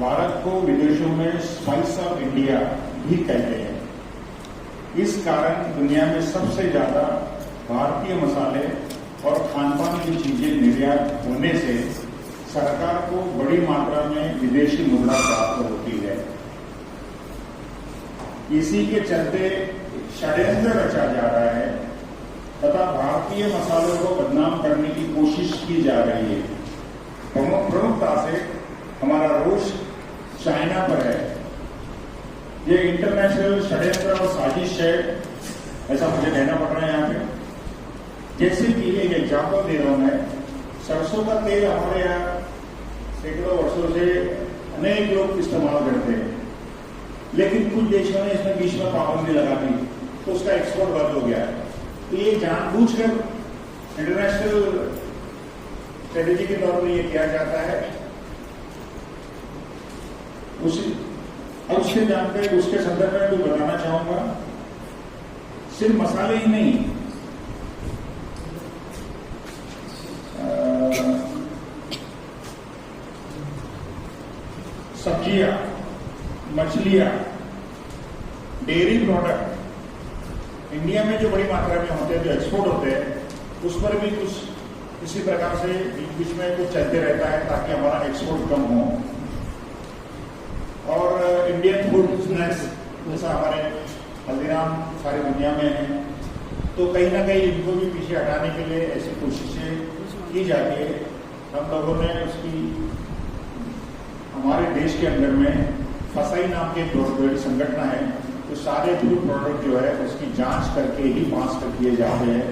भारत को विदेशों में स्पाइस ऑफ़ इंडिया भी कहते हैं। इस कारण दुनिया में सबसे ज़्यादा भारतीय मसाले और खान पान की चीज़ें निर्यात होने से सरकार को बड़ी मात्रा में विदेशी मुद्रा प्राप्त होती है। इसी के चलते षड्यंत्र रचा जा रहा है तथा भारतीय मसालों को बदनाम करने की कोशिश की जा रही है। प्रमुखता से हमारा रोष चाइना पर है। ये इंटरनेशनल षड्यंत्र और साजिश है, ऐसा मुझे कहना पड़ रहा है यहाँ पे। जैसे कि एक एग्ज़ाम्पल दे रहा हूँ मैं, सरसों का तेल हमारे यहाँ सैकड़ों वर्षों से अनेक लोग इस्तेमाल करते हैं। लेकिन कुछ देशों ने इसमें बीच में पाबंदी लगा दी तो उसका एक्सपोर्ट बंद हो गया तो ये जानबूझकर इंटरनेशनल स्ट्रेटेजी के तौर पर यह किया जाता है। उसी अब उसके जानकर उसके संदर्भ में भी बताना चाहूँगा। सिर्फ़ मसाले ही नहीं। सब्ज़ियाँ, मछलियाँ, डेयरी प्रोडक्ट, इंडिया में जो बड़ी मात्रा में होते हैं, जो एक्सपोर्ट होते हैं, उस पर भी कुछ इसी प्रकार से बीच बीच में कुछ चलते रहता है ताकि हमारा एक्सपोर्ट कम हो। इंडियन फ़ूड स्नैक्स, जैसा हमारे हल्दीराम सारी दुनिया में है तो कहीं ना कहीं इनको भी पीछे हटाने के लिए ऐसी कोशिशें की जाती है। हम लोगों ने उसकी, हमारे देश के अंदर में फसाई नाम के संगठन है तो सारे फ़ूड प्रोडक्ट जो है उसकी जाँच करके ही पास कर दिए जाते हैं।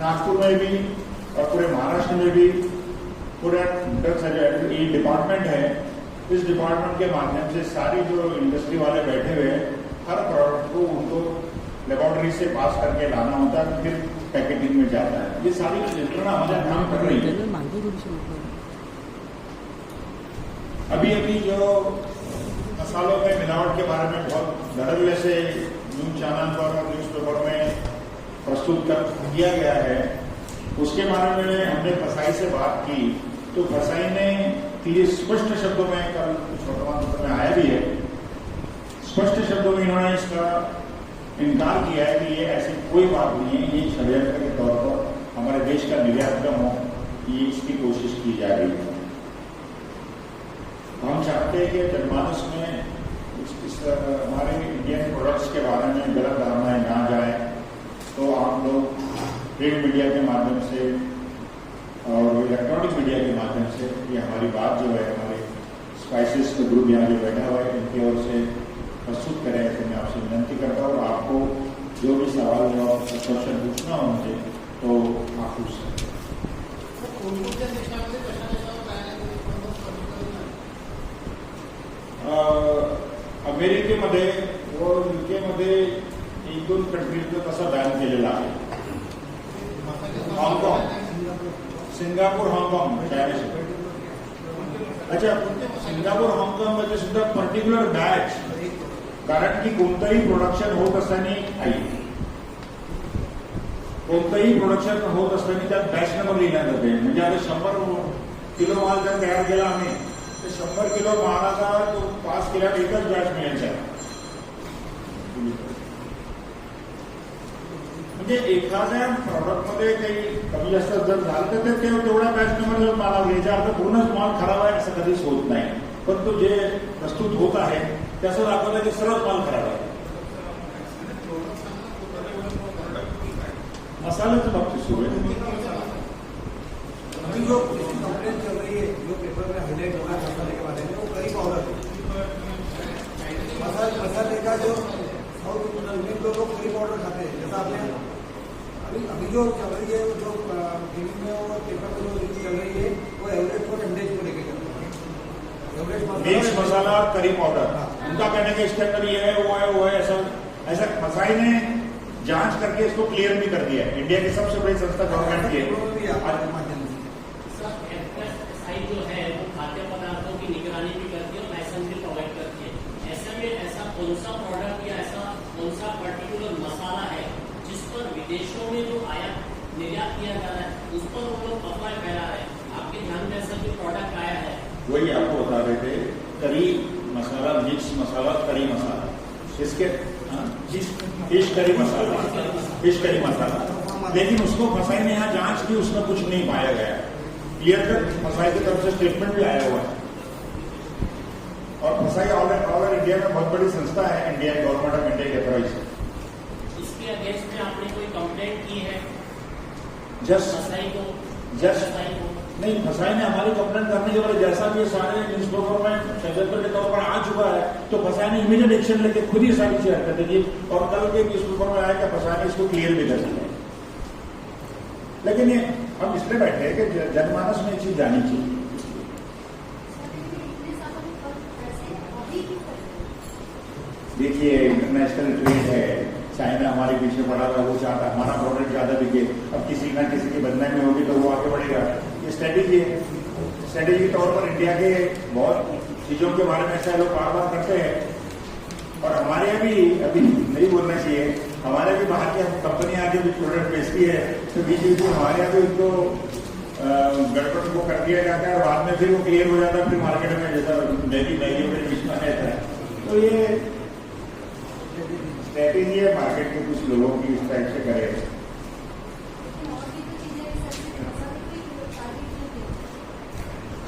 नागपुर में भी और पूरे महाराष्ट्र में भी पूरा ड्रग्स डिपार्टमेंट है इस डिपार्टमेंट के माध्यम से सारी जो इंडस्ट्री वाले बैठे हुए हैं, हर प्रोडक्ट को उनको लेबोरेटरी से पास करके लाना होता है, फिर पैकेटिंग में जाता है ये सारी यंत्रणा हमारे काम कर रही है. अभी अभी जो मसालों में मिलावट के बारे में बहुत धड़ल्ले से न्यूज़ चैनल पर और न्यूज़ पेपर में प्रस्तुत कर किया गया है, उसके बारे में हमने फसाई से बात की तो फसाई ने ये स्पष्ट शब्दों में कल कुछ वर्तमान पत्र में आया भी है। स्पष्ट शब्दों में इन्होंने इसका इनकार किया है कि ये ऐसी कोई बात नहीं है। ये षड्यंत्र के तौर पर हमारे देश का निर्यात कम हो ये इसकी कोशिश की जा रही है। हम चाहते हैं कि जनमानस में इस, हमारे इंडियन प्रोडक्ट्स के बारे में गलत धारणाएँ ना जाए। तो आप लोग प्रिंट मीडिया के माध्यम से इलेक्ट्रॉनिक मीडिया के माध्यम से ये हमारी बात जो है, हमारे स्पाइसिस का ग्रुप यहाँ जो बैठा हुआ है, इनकी ओर से प्रस्तुत करें ऐसे मैं आपसे विनंती करता हूँ। आपको जो भी सवाल जवाब क्वेश्चन पूछना हो मुझे तो आप पूछ सकते हैं। ते अमेरिकेमध्ये व युकेमध्ये एक दोन कंट्रीजनं तसा बॅन केलेला आहे सिंगापूर हाँगकाँग म्हणजे चायना अच्छा सिंगापूर हाँगकाँगमध्ये सुद्धा पर्टिक्युलर बॅच कारण की कोणतंही प्रोडक्शन होत असताना आई कोणतंही प्रोडक्शन होत असताना त्यात बॅच नंबर लिहिण्यात जाते. म्हणजे आता शंभर किलो माल जर तयार केला आम्ही तर शंभर किलो मालाचा तो पास केल्यावर एकच बॅच मिळायचा म्हणजे एखाद्या प्रॉडक्टमध्ये काही कमी जास्त जर झालं तर ते तेव- तेवढ्या बॅच नंबर अर्थ पूर्णच माल खराब आहे असं कधीच होत नाही. पण तो जे प्रस्तुत होत आहे ते असं दाखवलं की सर्वच माल खराब आहे. मसाल्याच्या बाबतीत सुरू आहे. जो है जो पेपर में का जो साउथ इंडियन लोग खाते हैं जैसा आपने अभी अभी जो चल रही है जो टीवी में और पेपर में जो चल रही है वो एवरेज को इंडेक्स को लेके चल रही है। एवरेज मिक्स मसाला और करी पाउडर उनका कहने का इसके अंदर ये है वो है वो है ऐसा ऐसा मसाई ने जाँच करके इसको क्लियर भी कर दिया है। इंडिया की सबसे बड़ी संस्था गवर्नमेंट की है। माध्यम से। सर एफएसएसआई जो है वो खाद्य पदार्थों की निगरानी भी करती है और लाइसेंस भी प्रोवाइड करती है। ऐसे में ऐसा कौन सा प्रोडक्ट या ऐसा कौन सा पर्टिकुलर मसाला है विदेशों में जो आयात निर्यात किया जा रहा है उस पर वो लोग अफवाह फैला रहे हैं। आपके ध्यान में ऐसा जो प्रोडक्ट आया है? वही आपको बता रहे थे करी मसाला मिक्स मसाला करी मसाला। इसके हाँ, फ़िश करी मसाला। फ़िश करी मसाला। लेकिन उसको फसाई ने यहाँ जाँच की उसमें कुछ नहीं पाया गया। क्लियर कट फसाई की तरफ़ से स्टेटमेंट भी आया हुआ है। और फसाई ऑल ऑल इंडिया में बहुत बड़ी संस्था है इंडिया गवर्नमेंट ऑफ़ इंडिया के अथॉरिटी इसके अगेंस्ट में आपने कोई कंप्लेंट की है नहीं फसाई ने हमारी कंप्लेंट करने के बाद जैसा भी सारे न्यूज़ पेपर में षड्यंत्र के तौर पर आ चुका है तो फसाई ने इमीडिएट एक्शन लेके खुद ही सारी चीज़ हरकतें की और कल के न्यूज़ पेपर में आया कि फसाई ने इसको क्लियर भी कर दिया। लेकिन ये हम इसलिए बैठे हैं कि जनमानस में ये चीज़ जानी चाहिए। देखिए इंटरनेशनल ट्रेड है। चाइना हमारे पीछे पड़ा हुआ वो चाहता है हमारा प्रोडक्ट ज़्यादा बिके। अब किसी ना किसी की बदनामी होगी तो वो आगे बढ़ेगा। ये स्ट्रेटेजी है। स्ट्रेटेजी के तौर पर इंडिया के बहुत चीज़ों के बारे में ऐसा लोग बार बार करते हैं। और हमारे यहाँ भी, अभी नहीं बोलना चाहिए, हमारे भी बाहर की कंपनियाँ आके भी प्रोडक्ट बेचती है तो बीच बीच में हमारे यहाँ भी उनको गड़बड़ को कर दिया जाता है बाद में फिर वो क्लियर हो जाता है, फिर मार्केट में जैसा मैगी मैगी में बीच में रहता है। तो ये स्ट्रेटेजी है मार्केट के कुछ लोगों की इस टाइप से करे।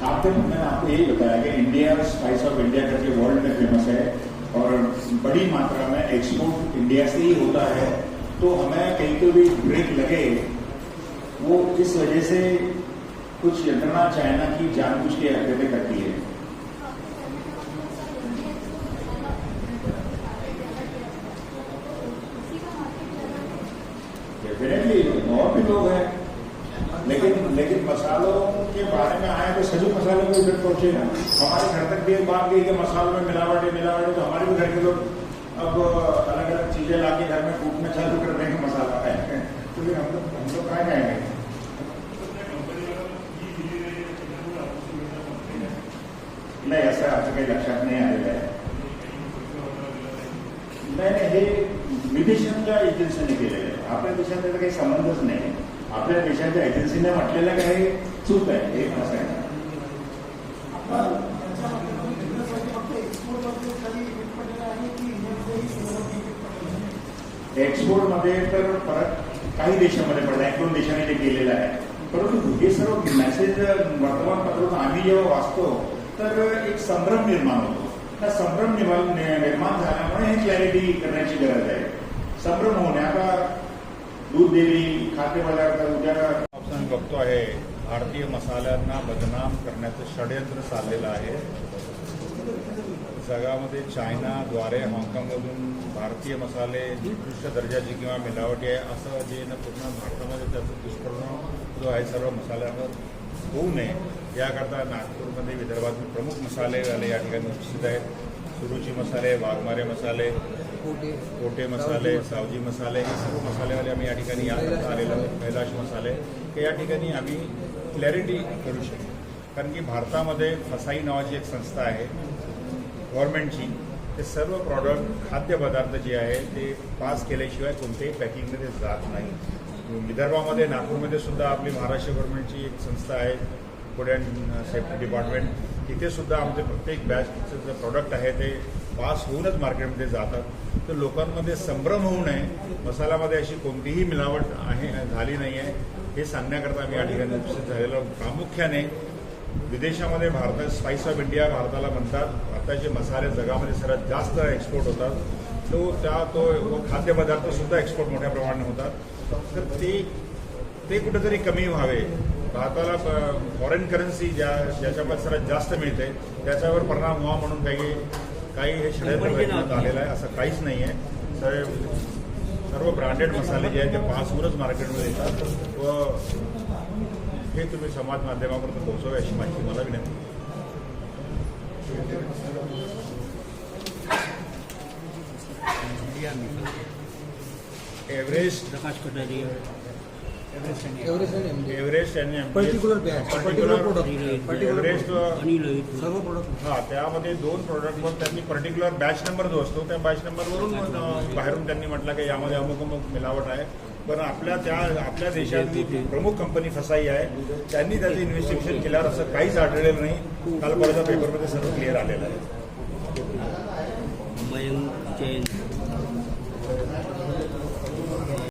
आपको मैंने आपको यही बताया कि इंडिया स्पाइस ऑफ़ इंडिया करके वर्ल्ड में फ़ेमस है और बड़ी मात्रा में एक्सपोर्ट इंडिया से ही होता है। तो हमें कहीं को भी ब्रेक लगे, वो इस वजह से कुछ यंत्रणा चाइना की जानबूझ के हरकतें करती है डेफिनेटली और भी लोग हैं लेकिन लेकिन मसालों के बारे में आए तो सभी मसालों को इफ़ेक्ट पहुंचेगा हमारे घर तक भी एक बात गई कि मसालों में मिलावट है मिलावट है तो हमारे भी घर के लोग अब अलग अलग चीज़ें ला के घर में कूटना चालू कर देंगे मसाला। है तो फिर हम लोग हम लोग कहाँ जाएँगे? नाही असं आमचं काही लक्षात नाही आलेलं आहे नाही नाही हे विदेशांच्या एजन्सीने केलेलं आहे आपल्या देशात त्याचा काही संबंधच नाही आपल्या देशाच्या एजन्सीने म्हटलेलं काही हे असं आहे एक्सपोर्टमध्ये तर परत काही पडतं एक दोन देशांनी ते केलेलं आहे. परंतु हे सर्व मेसेज वर्तमानपत्रातून आम्ही जेव्हा वाचतो, तर एक संभ्रम निर्माण होतो. त्या संभ्रम निर्माण झाल्यामुळे हे क्लॅरिटी करण्याची गरज आहे. संभ्रम होणे आता दूध डेअरी खाद्यपदार्थ, उद्या बघतो आहे. भारतीय मसाल्यांना बदनाम करण्याचं षडयंत्र चाललेलं आहे. जगामध्ये चायनाद्वारे हाँगकाँगमधून भारतीय मसाले निकृष्ट दर्जाची किंवा मिलावटी आहे असं जे न पूर्ण भारतामध्ये त्याचा दुष्परिणाम जो आहे सर्व मसाल्यावर होऊ नये. याकरता नागपूरमध्ये विदर्भातील प्रमुख मसालेवाले या ठिकाणी उपस्थित आहेत. सुरुची मसाले वाघमारे मसाले कोटे मसाले सावजी मसाले हे सर्व मसालेवाले आम्ही या ठिकाणी याकरता आलेलो आहोत. कैलाश मसाले हे या ठिकाणी आम्ही क्लॅरिटी करू शकतो. कारण की भारतामध्ये फसाई नावाची एक संस्था आहे गव्हर्नमेंटची ते सर्व प्रॉडक्ट खाद्यपदार्थ जे आहे ते पास केल्याशिवाय कोणत्याही पॅकिंगमध्ये जात नाही. विदर्भामध्ये नागपूरमध्ये सुद्धा आपली महाराष्ट्र गव्हर्नमेंटची एक संस्था आहे फूड अँड सेफ्टी डिपार्टमेंट तिथे सुद्धा आमचे प्रत्येक बॅचचं जे प्रॉडक्ट आहे ते पास होऊनच मार्केटमध्ये जातात. तर लोकांमध्ये संभ्रम होऊ नये. मसाल्यामध्ये अशी कोणतीही मिलावट आहे झाली नाही आहे हे सांगण्याकरता आम्ही या ठिकाणी उपस्थित झालेलो. प्रामुख्याने विदेशामध्ये भारतात स्पाइस ऑफ इंडिया भारताला म्हणतात. भारताचे मसाले जगामध्ये सर्वात जास्त एक्सपोर्ट होतात. तो त्या तो व खाद्यपदार्थ सुद्धा एक्सपोर्ट मोठ्या प्रमाणात होतात. तर ते ते कुठेतरी कमी व्हावे. भारताला फॉरेन करन्सी ज्या ज्याच्यामध्ये सर्वात जास्त मिळते त्याच्यावर परिणाम व्हावा म्हणून काही काही हे षडयंत्र आलेलं आहे असं काहीच नाही आहे सर्व ब्रँडेड मसाले जे आहेत ते पासवरच मार्केटमध्ये येतात व हे तुम्ही समाज माध्यमापर्यंत पोहोचवा अशी माझी मला विनंती. Everest Prakash Kataria Everest Everest Everest Anil सर्व प्रोडक्ट हा त्यामध्ये दोन प्रोडक्टवर त्यांनी पर्टिक्युलर बॅच नंबर जो असतो त्या बॅच नंबरवरून अं, बाहेरून त्यांनी म्हटलं की यामध्ये अमुक अमुक मिलावट आहे. पण आपल्या त्या आपल्या देशातली प्रमुख कंपनी फसाई आहे त्यांनी त्याचं इन्व्हेस्टिगेशन केल्यावर असं काहीच आढळलेलं नाही. काल परवाच्या पेपरमध्ये सर्व क्लिअर आलेलं आहे.